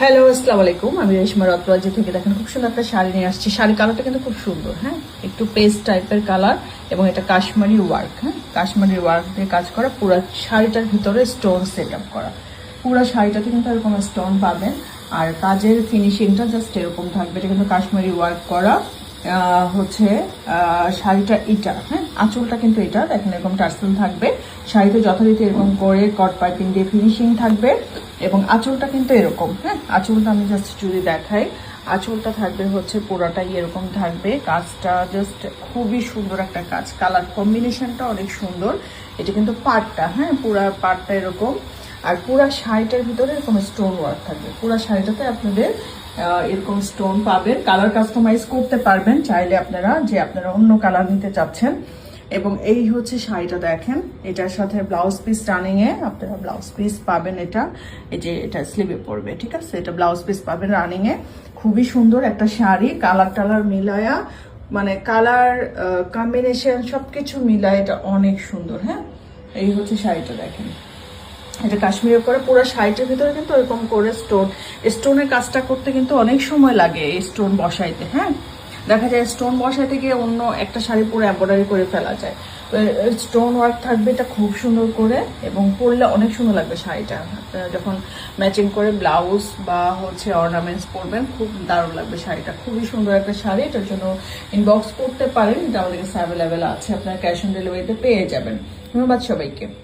Hello আসসালামু আলাইকুম আমি রেশমা রত্নজি থেকে দেখেন, খুব সুন্দর একটা শাড়ি নিয়ে আসছি। শাড়ি কালারটা কিন্তু খুব সুন্দর হ্যাঁ? একটু পেস্ট টাইপের কালার এবং এটা কাশ্মীরি ওয়ার্ক হ্যাঁ? কাশ্মীরি ওয়ার্ক দিয়ে কাজ করা, পুরো শাড়িটার ভিতরে স্টোন সেট আপ করা। পুরো শাড়িটাতে কিন্তু এরকম স্টোন পাবেন। আর কাজের ফিনিশিংটা জাস্ট এরকম থাকবে। এটা কিন্তু কাশ্মীরি ওয়ার্ক করা। হচ্ছে শাড়িটা এটা হ্যাঁ? আঁচলটা কিন্তু এটা, দেখেন এরকম টার্সেল থাকবে। শাড়িতে যথারীতি এরকম করে কট পাইপিং দিয়ে ফিনিশিং থাকবে এবং আঁচলটা কিন্তু এরকম হ্যাঁ? আঁচলটা আমি জাস্ট যদি দেখাই, আঁচলটা থাকবে হচ্ছে পোড়াটাই এরকম থাকবে। কাজটা জাস্ট খুবই সুন্দর একটা কাজ। কালার কম্বিনেশনটা অনেক সুন্দর। এটা কিন্তু পাটটা হ্যাঁ? পুরা পাটটা এরকম। আর পুরা শাড়িটার ভিতরে এরকম স্টোন ওয়ার্ক থাকবে। পুরা শাড়িটাতে আপনাদের এরকম স্টোন পাবেন। কালার কাস্টমাইজ করতে পারবেন। চাইলে আপনারা যে আপনারা অন্য কালার নিতে চাচ্ছেন। এবং এই হচ্ছে শাড়িটা দেখেন। এটার সাথে ব্লাউজ পিস রানিং এ আপনারা ব্লাউজ পিস পাবেন এটা। এই যে এটা স্লিভে পড়বে, ঠিক আছে? এটা ব্লাউজ পিস পাবেন রানিং এ। খুবই সুন্দর একটা শাড়ি। কালার টালার মিলায়া মানে কালার কম্বিনেশন সবকিছু মিলায় এটা অনেক সুন্দর হ্যাঁ? এই হচ্ছে শাড়িটা দেখেন। এটা কাশ্মীরের পরে পুরো শাড়িটার ভিতরে কিন্তু এরকম করে স্টোন স্টোনের কাজটা করতে কিন্তু অনেক সময় লাগে এই স্টোন বসাইতে হ্যাঁ? দেখা যায় স্টোন বসাইতে গিয়ে অন্য একটা শাড়ি পুরো এম্ব্রয়ডারি করে ফেলা যায়। তো স্টোন ওয়ার্ক থাকবে এটা খুব সুন্দর করে এবং পরলে অনেক সুন্দর লাগবে শাড়িটা। আপনারা যখন ম্যাচিং করে ব্লাউজ বা হচ্ছে অর্নামেন্টস পরবেন, খুব দারুণ লাগবে শাড়িটা। খুবই সুন্দর একটা শাড়ি, এটার জন্য ইনবক্স করতে পারেন, এটা আমাদের কাছে অ্যাভেলেবেল আছে, আপনারা ক্যাশ অন ডেলিভারিতে পেয়ে যাবেন। ধন্যবাদ সবাইকে।